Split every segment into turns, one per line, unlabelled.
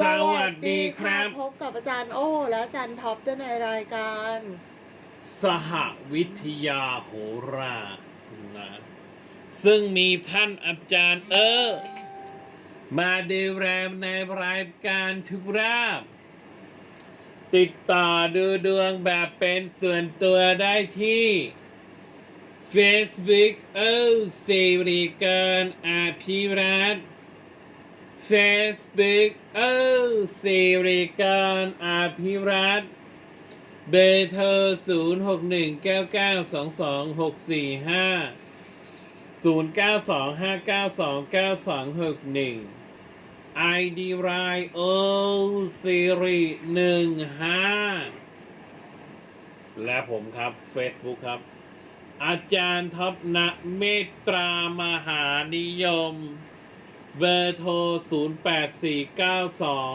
สวัสดีครับ
พบกับอาจารย์โอ้และอาจารย์ท็อปด้วยในรายการ
สหวิทยาโหรานะซึ่งมีท่านอาจารย์เออ มาดูแลในรายการทุกราบ ติดต่อดูดวงแบบเป็นส่วนตัวได้ที่ Facebook เออสิริการอาภิรัตน์ เฟสบุ๊กเออสิริการอาภิรัตเบเทอร์ศูนย์หกหนึ่งเก้าเก้าสองสองหกสี่ห้าศูนย์เก้าสองห้าเก้าสองเก้าสองหกหนึ่งไอดีไรโอซีรีหนึ่งห้าและผมครับ Facebook ครับ อาจารย์ทับนะเมตรามหานิยม เบอร์โทร 0 8 4 9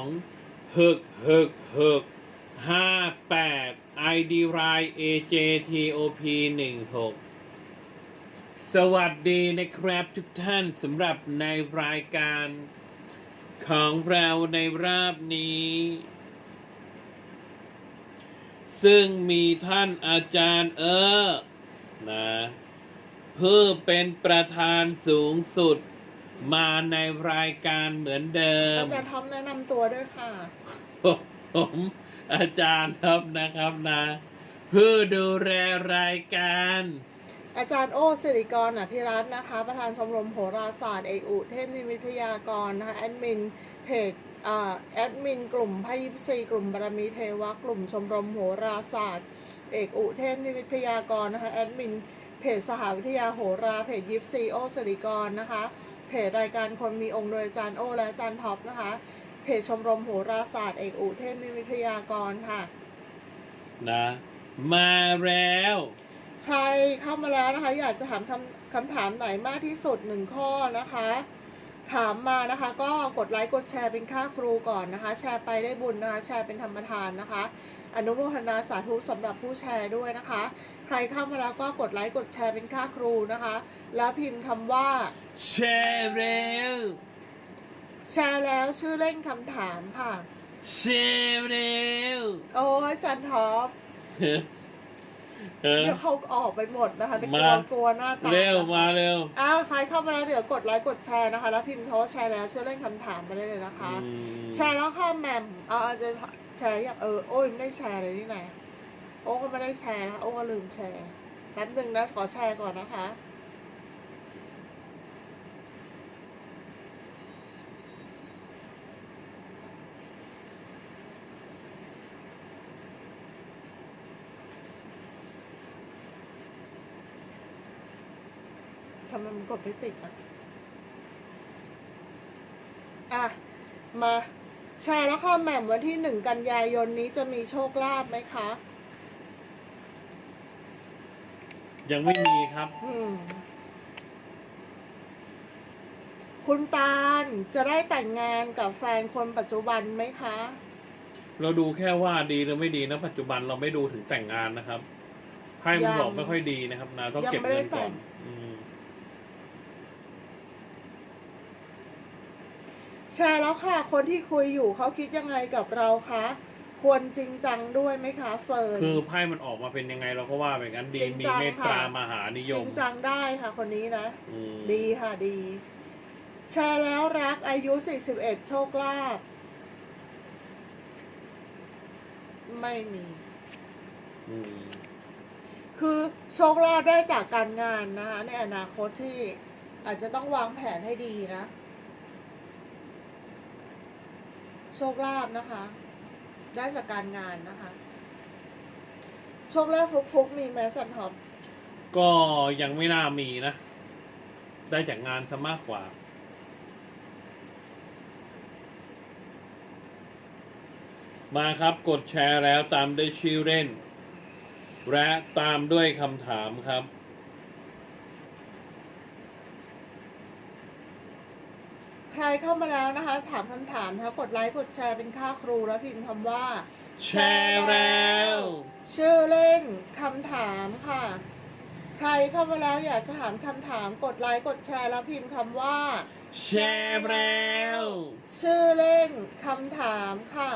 2 หึกหึกหึก58 ID ราย AJTOP 16 สวัสดีนะครับทุกท่านสำหรับในรายการของเราในรอบนี้ ซึ่งมีท่านอาจารย์เออนะเพื่อเป็นประธานสูงสุด มาในรายการเหมือนเดิม
อาจารย์ท็อปแนะนำตัวด้วยค่ะ
ผมอาจารย์ท็อปนะครับนะผู้ดูแลรายการ
อาจารย์โอ้สิริกรอภิรัตน์นะคะ ประธานชมรมโหราศาสตร์เอกอุเทพนิมิตพยากรณ์นะคะแอดมินเพจอ่าแอดมินกลุ่มไพ่ยิปซีกลุ่มบารมีเทวะกลุ่มชมรมโหราศาสตร์ เอกอุเทพนิมิตพยากรณ์นะคะแอดมินเพจสหวิทยาโหราเพจยิปซีโอสิริกรนะคะ เพจรายการคนมีองค์โดยอาจารย์โอ และอาจารย์ท็อปนะคะ เพจชมรมโหราศาสตร์เอกอุเทพนิมิตพยากรณ์ค่ะ
นะ มาแล้ว
ใครเข้ามาแล้วนะคะ อยากจะถามคำคำถามไหนมากที่สุดหนึ่งข้อนะคะ ถามมานะคะ ก็กดไลค์กดแชร์เป็นค่าครูก่อนนะคะ แชร์ไปได้บุญนะคะ แชร์เป็นธรรมทานนะคะ อนุโมทนาสาธุสำหรับผู้แชร์ด้วยนะคะ ใครเข้ามาแล้วก็กดไลค์กดแชร์เป็นค่าครูนะคะ แล้วพิมพ์คำว่า
แชร์แล้ว
แชร์แล้วชื่อเล่นคำถามค่ะ
แชร์แล้ว
โอ้ยจันท็อป
เฮ้ยเออ
เดี๋ยวเขาออกไปหมดนะคะเดี๋ยวกลั
มา
วกลัวหน้าตา
เร็วมาเร็ว
อ้าวใครเข้ามาแล้วเดี๋ยวกดไลค์กดแชร์นะคะ แล้วพิมพ์เขาว่าแชร์แล้วช่วยเล่นคำถามมาได้เลยนะคะ
อืม
แชร์แล้วค่ะแหม่มเอาอาจจะแชร์อย่างเออโอ้ยไม่ได้แชร์เลยนี่นะโอ้ก็ไม่ได้แชร์นะคะโอ้ก็ลืมแชร์แป๊บหนึ่งนะขอแชร์ก่อนนะคะ ทำไมมันกดไม่ติดอะ อะ มาแชร์แล้วค่ะแหม่มวันที่หนึ่งกันยายนนี้จะมีโชคลาภไหมคะ
ยังไม่มีครับ
อืม คุณตาลจะได้แต่งงานกับแฟนคนปัจจุบันไหมคะ
เราดูแค่ว่าดีหรือไม่ดีนะ ปัจจุบันเราไม่ดูถึงแต่งงานนะครับไพ่มันบอกไม่ค่อยดีนะครับนะต้องเก็บเงินก่อนอืม
แชร์แล้วค่ะ คนที่คุยอยู่เขาคิดยังไงกับเราคะ ควรจริงจังด้วยไหมคะ เฟิร์น
คือไพ่มันออกมาเป็นยังไงเราก็ว่าแบบนั้นดี
จริง
มี
จัง
เมตตา
ค่ะ
มหานิย
จริ
ม
งจังได้ค่ะ คนนี้นะ
อืม
ดีค่ะดี แชร์แล้วรักอายุ 41 โชคลาภไม่มี
อืม
คือโชคลาภได้จากการงานนะคะในอนาคตที่อาจจะต้องวางแผนให้ดีนะ โชคลาภนะคะ ได้จากการงานนะคะ โชคลาภฟุกๆมีแมสันหอบ
ก็ยังไม่น่ามีนะ ได้จากงานซะมากกว่า มาครับกดแชร์แล้วตามด้วยชื่อเล่น และตามด้วยคำถามครับ
ใครเข้ามาแล้วนะคะ ถามคำถามนะคะกดไลค์กดแชร์เป็นค่าครูแล้วพิมพ์คำว่า
แชร์แล้ว
ชื่อเล่นคำถามค่ะ ใครเข้ามาแล้วอยากจะถามคำถามกดไลค์กดแชร์แล้วพิมพ์คำว่า
แชร์แล้ว
ชื่อเล่นล่นคำถามค่ะ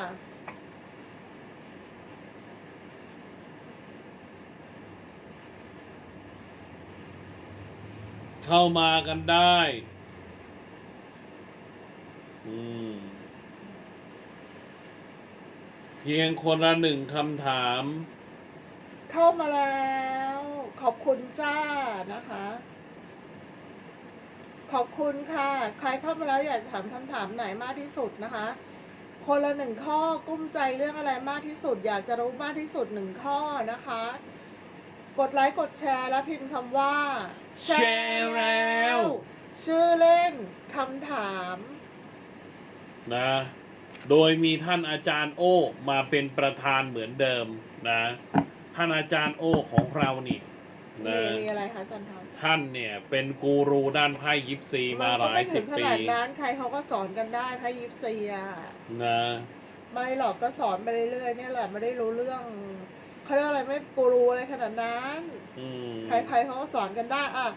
เข้ามากันได้อืม เพียงคนละหนึ่งคำถาม
เข้ามาแล้ว ขอบคุณจ้านะคะ ขอบคุณค่ะ ใครเข้ามาแล้วอยากจะถามคำถามไหนมากที่สุดนะคะ คนละหนึ่งข้อกุ้มใจเรื่องอะไรมากที่สุด อยากจะรู้มากที่สุดหนึ่งข้อนะคะ กดไลค์กดแชร์แล้วพิมพ์คำว่า
แชร์แล้ว
ชื่อเล่นคำถาม
นะ โดยมีท่านอาจารย์โอมาเป็นประธานเหมือนเดิมนะ ท่านอาจารย์โอของเรานี่นะ
มีมีอะไรคะอาจันทร์
ท่านเนี่ยเป็นกูรูด้านไพ่ยิปซีมาห
ก็
ลาย
ไม่
สิ
ถึ
บ
งข
ปี
นาดนั้นใครเขาก็สอนกันได้พระยิปซีอะ
นะ
ไม่หรอกก็สอนไปเรื่อยๆเนี่ยแหละไม่ได้รู้เรื่องเขาเรียกอะไรไม่กูรูอะไรขนาดนั้น
อืม
ใครๆเขาก็สอนกันได้อะ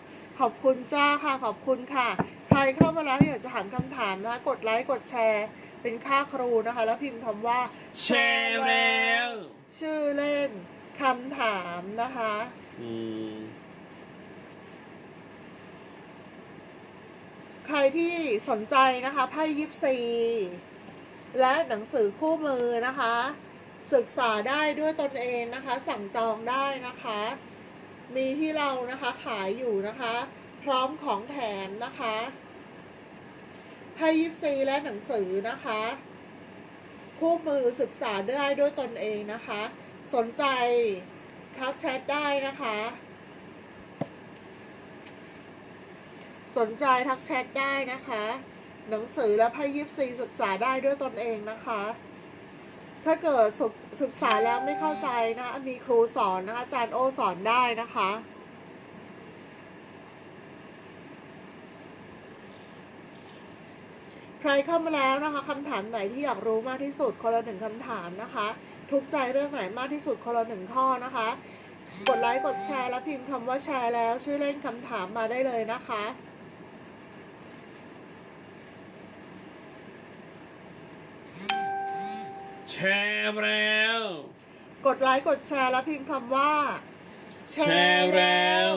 ขอบคุณจ้าค่ะขอบคุณค่ะ ใครเข้ามาแล้วอยากจะถามคำถามนะคะกดไลค์กดแชร์ เป็นค่าครูนะคะ แล้วพิมพ์คำว่า
แชร์แล้ว
ชื่อเล่นคำถามนะคะ
อืม
ใครที่สนใจนะคะไพ่ยิปซีและหนังสือคู่มือนะคะ ศึกษาได้ด้วยตนเองนะคะ สั่งจองได้นะคะ มีที่เรานะคะขายอยู่นะคะ พร้อมของแถมนะคะไพ่ยิปซีและหนังสือนะคะ คู่มือศึกษาได้ด้วยตนเองนะคะ สนใจทักแชทได้นะคะ สนใจทักแชทได้นะคะ หนังสือและไพ่ยิปซีศึกษาได้ด้วยตนเองนะคะ ถ้าเกิดศึกศึกษาแล้วไม่เข้าใจนะมีครูสอนนะคะอาจารย์โอสอนได้นะคะใครเข้ามาแล้วนะคะคำถามไหนที่อยากรู้มากที่สุดคนละหนึ่งคำถามนะคะ ทุกใจเรื่องไหนมากที่สุดคนละหนึ่งข้อนะคะ กดไลค์กดแชร์แล้วพิมพ์คำว่าแชร์แล้ว ชื่อเล่นคำถามมาได้เลยนะคะ
แช ร์แล้ว
กดไลค์กดแชร์แล้วพิมพ์คำว่า
แชร์แล้ว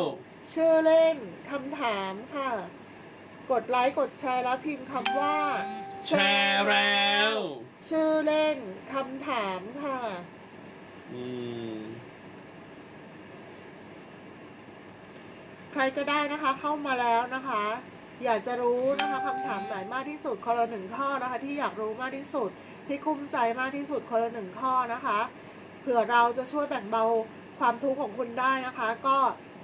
ชื่อเล่นคำถามค่ะ กดไลค์กดแชร์แล้วพิมพ์คำว่า
แชร์แล้ว
ชื่อเล่นคำถามค่ะ
อืม
ใครก็ได้นะคะ เข้ามาแล้วนะคะ อยากจะรู้นะคะคำถามไหนมากที่สุดคนละหนึ่งข้อนะคะ ที่อยากรู้มากที่สุด ที่คุ้มใจมากที่สุดคนละหนึ่งข้อนะคะ เผื่อเราจะช่วยแบ่งเบาความทุกข์ของคุณได้นะคะ ก็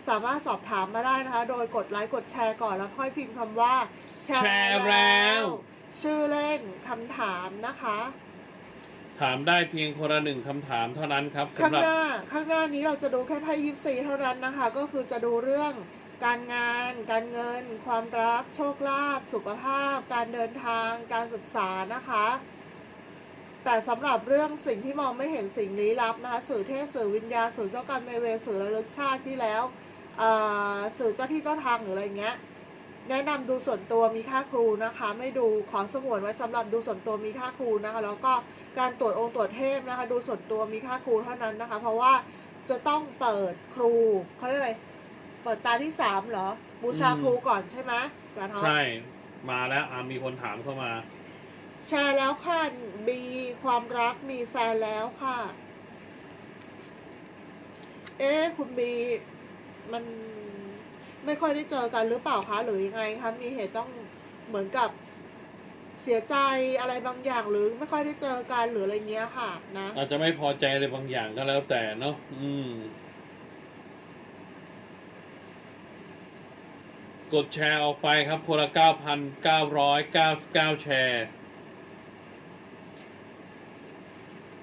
สามารถสอบถามมาได้นะคะ โดยกดไลค์กดแชร์ก่อนแล้วค่อยพิมพ์คำว่าแช
แชร์แล้ว
ชื่อเล่นคำถามนะคะ
ถามได้เพียงคนละหนึ่งคำถามเท่านั้นครับ
ข้าง
สำหรับ
หน้าข้างหน้านี้เราจะดูแค่ไพ่ยิปซีเท่านั้นนะคะ ก็คือจะดูเรื่องการงาน การเงิน ความรัก โชคลาภ สุขภาพ การเดินทาง การศึกษานะคะ แต่สำหรับเรื่องสิ่งที่มองไม่เห็นสิ่งลี้ลับนะคะสื่อเทพสื่อวิญญาณสื่อเจ้ากรรมในเวรสื่อระลึกชาติที่แล้วสื่อเจ้าที่เจ้าทางหรืออะไรเงี้ยแนะนำดูส่วนตัวมีค่าครูนะคะ ไม่ดูขอสงวนไว้สำหรับดูส่วนตัวมีค่าครูนะคะ แล้วก็การตรวจองค์ตรวจเทพนะคะ ดูส่วนตัวมีค่าครูเท่านั้นนะคะ เพราะว่าจะต้องเปิดครูเขาเรียกอะไรเปิดตาที่สามเหรอบูชาครูก่อนใช่ไหมอาจารย์
ใช่มาแล้วมีคนถามเข้ามา
แชร์แล้วค่ะบีความรักมีแฟนแล้วค่ะ เอ๊คุณบีมันไม่ค่อยได้เจอกันหรือเปล่าคะหรือยังไงคะมีเหตุต้องเหมือนกับเสียใจอะไรบางอย่างหรือไม่ค่อยได้เจอกันหรืออะไรเงี้ยค่ะ นะ
อาจจะไม่พอใจอะไรบางอย่างก็แล้วแต่เนาะอืม กดแชร์ออกไปครับคนละ9,999แชร์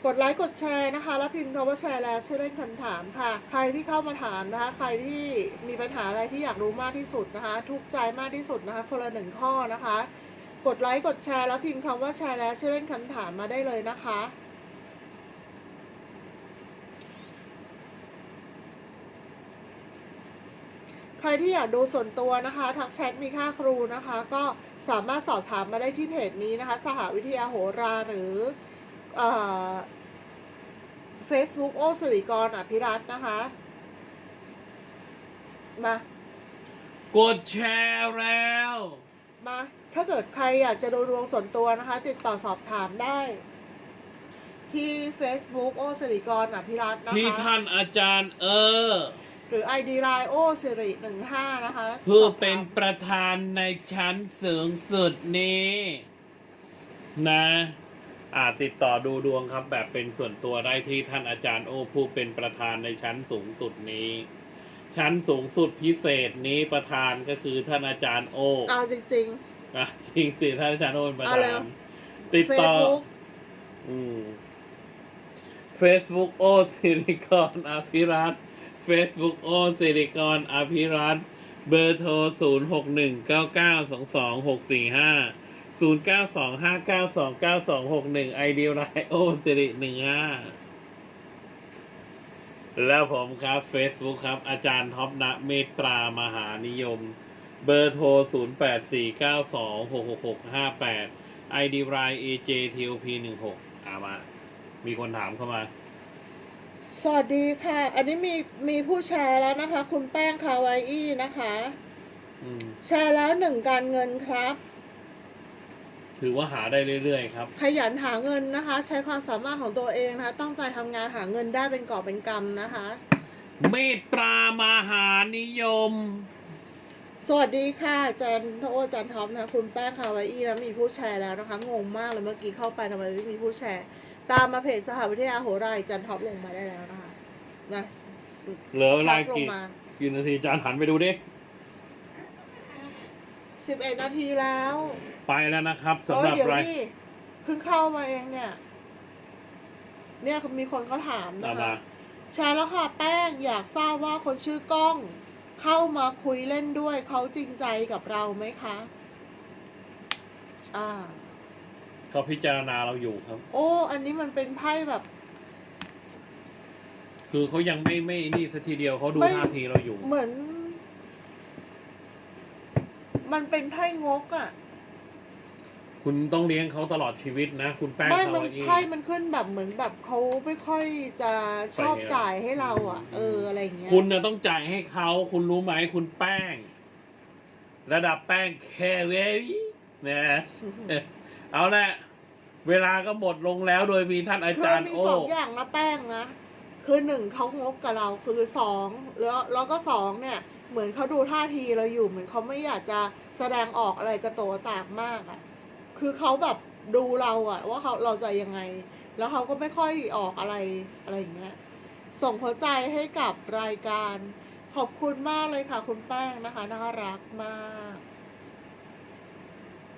กดไลค์กดแชร์นะคะ แล้วพิมพ์คำว่าแชร์แล้วชื่อเล่นคำถามค่ะ ใครที่เข้ามาถามนะคะ ใครที่มีปัญหาอะไรที่อยากรู้มากที่สุดนะคะ ทุกใจมากที่สุดนะคะ คนละหนึ่งข้อนะคะ กดไลค์กดแชร์แล้วพิมพ์คำว่าแชร์แล้วชื่อเล่นคำถามมาได้เลยนะคะใครที่อยากดูส่วนตัวนะคะทักแชทมีค่าครูนะคะ ก็สามารถสอบถามมาได้ที่เพจนี้นะคะ สหวิทยาโหราหรือ เอ่อ Facebook โอสุริกรอภิรัตน์นะคะ มา
กดแชร์แล้ว
มา ถ้าเกิดใครอยากจะดูดวงส่วนตัวนะคะ ติดต่อสอบถามได้ ที่ Facebook โอสิริกรอภิรัตน์นะคะ
ที่ท่านอาจารย์เออ
หรือ ID Line โอสิริหนึ่งห้านะคะ
ผู้
สอบถาม
เป็นประธานในชั้นสูงสุดนี้ นะอา ติดต่อดูดวงครับแบบเป็นส่วนตัวได้ที่ท่านอาจารย์โอผู้เป็นประธานในชั้นสูงสุดนี้ ชั้นสูงสุดพิเศษนี้ประธานก็คือท่านอาจารย์โอ
เอาจริง
อะจริงสิท่านอาจารย์โอเป็นประ
เอาแล้
ธา
วน
ติด
ๆ
ต่อ
Facebook
อืม Facebook โอสิริกรอภิรัตน์ Facebook โอสิริกรอภิรัตน์เบอร์โทร 0 6 1 9 9 2 2 6 4 5 0 9 2 5 9 2 9 2 6 1ไอเดียไลโอสิริ15แล้วผมครับ Facebook ครับ อาจารย์ท็อปณเมตตรามหานิยม เบอร์โทร 0 8 4 9 2 6 6 6 5 8 ID ไลน์ AJTOP 16อามา มีคนถามเข้ามา
สวัสดีค่ะ อันนี้มีมีผู้แชร์แล้วนะคะ คุณแป้งคาวาอี้นะคะ
อืม
แชร์แล้วหนึ่งการเงินครับ
ถือว่าหาได้เรื่อยๆครับ
ขยันหาเงินนะคะ ใช้ความสามารถของตัวเองนะคะ ตั้งใจทำงานหาเงินได้เป็นกอบเป็นกำนะคะ
เมตตามหานิยม
สวัสดีค่ะอาจารย์โออาจารย์ท็อปนะคะคุณแป้งคาวาอี้แล้วมีผู้แชร์แล้วนะคะ งงมากเลยเมื่อกี้เข้าไปทำไมไม่มีผู้แชร์ ตามมาเพจสหวิทยาโหราอาจารย์ท็อปลงมาได้แล้วนะคะนะ
เหลือเวลา
ชักลง
กี่
มา
กี่นาทีจานหันไปดูดิ
สิบเอ็ดนาทีแล้ว
ไปแล้วนะครับ
เอ
สำ
อ
หรับ
เดี๋ยว
ราย
นี่เพิ่งเข้ามาเองเนี่ย เนี่ยมีคนเขาถาม
เอา
นะ
มา
คะแชร์แล้วค่ะแป้งอยากทราบว่าคนชื่อกล้อง เข้ามาคุยเล่นด้วยเขาจริงใจกับเราไหมคะ อ่า
เขาพิจารณาเราอยู่ครับ
โอ้ อันนี้มันเป็นไพ่แบบ
คือเขายังไม่ไม่นี่สักทีเดียวเขาดู
ไม่
ท่าทีเราอยู่
เหมือน มันเป็นไพ่งกอะ่ะ
คุณต้องเลี้ยงเขาตลอดชีวิตนะ คุณแป้ง
ไม่
เขา
มัน
เอง
ไพ่มันขึ้นแบบเหมือนแบบเขาไม่ค่อยจะชอบ
ไปเนี่ย
จ่ายให้เราอะ่ะ เอออะไรอย่างเงี้ย
คุณนะต้องจ่ายให้เขาคุณรู้ไหมคุณแป้ง ระดับแป้งแคเวรี่นะ เอาละเวลาก็หมดลงแล้วโดยมีท่านอา
คือ
จารย์
มี
โอ้
สองอย่างนะแป้งนะ คือหนึ่งเขางกกับเราคือสองแล้วแล้วก็สองเนี่ย เหมือนเขาดูท่าทีเราอยู่ เหมือนเขาไม่อยากจะแสดงออกอะไรกระโตกตากมากอะ่ะ คือเขาแบบดูเราอะว่าเขาเราจะยังไง แล้วเขาก็ไม่ค่อยออกอะไรอะไรอย่างเงี้ย ส่งหัวใจให้กับรายการ ขอบคุณมากเลยค่ะ คุณแป้งนะคะน่ารักมาก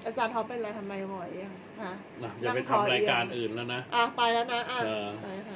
อาจารย์ท็อปเป็นอะไรทำไมหงอยยังฮะ
นะอย่าไปทำรายการอื่นแล้วนะ
อะไปแล้วนะอะ
เออ
ไปค่ะ